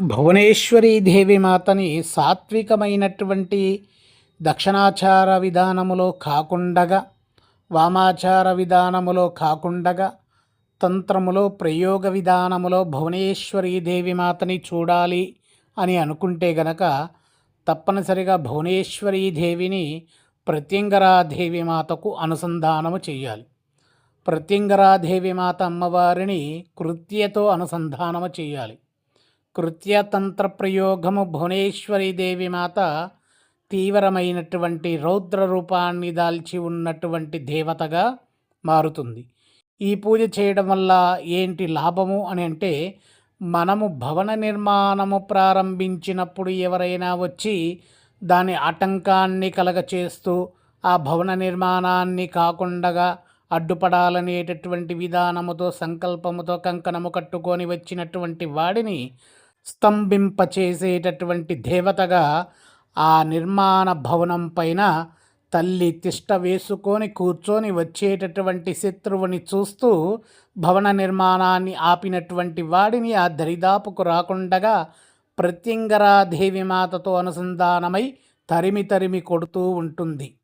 భువనేశ్వరీ దేవి మాతని సాత్వికమైనటువంటి దక్షిణాచార విధానములో కాకుండగా వామాచార విధానములో కాకుండగా తంత్రములో ప్రయోగ విధానములో భువనేశ్వరీ దేవి మాతని చూడాలి అని అనుకుంటే గనక తప్పనిసరిగా భువనేశ్వరీ దేవిని ప్రత్యంగరాదేవి మాతకు అనుసంధానము చేయాలి. ప్రత్యంగరాదేవి మాత అమ్మవారిని కృత్యతో అనుసంధానము చేయాలి. కృత్యతంత్ర ప్రయోగము భువనేశ్వరి దేవి మాత తీవ్రమైనటువంటి రౌద్ర రూపాన్ని దాల్చి ఉన్నటువంటి దేవతగా మారుతుంది. ఈ పూజ చేయడం వల్ల ఏంటి లాభము అని అంటే మనము భవన నిర్మాణము ప్రారంభించినప్పుడు ఎవరైనా వచ్చి దాని ఆటంకాన్ని కలగచేస్తూ ఆ భవన నిర్మాణాన్ని కాకుండా అడ్డుపడాలనేటటువంటి విధానముతో సంకల్పముతో కంకణము కట్టుకొని వచ్చినటువంటి వాడిని స్తంభింపచేసేటటువంటి దేవతగా ఆ నిర్మాణ భవనం పైన తల్లి తిష్ట వేసుకొని కూర్చొని వచ్చేటటువంటి శత్రువుని చూస్తూ భవన నిర్మాణాన్ని ఆపినటువంటి వాడిని ఆ దరిదాపుకు రాకుండగా ప్రత్యంగరాదేవి మాతతో అనుసంధానమై తరిమి తరిమి కొడుతూ ఉంటుంది.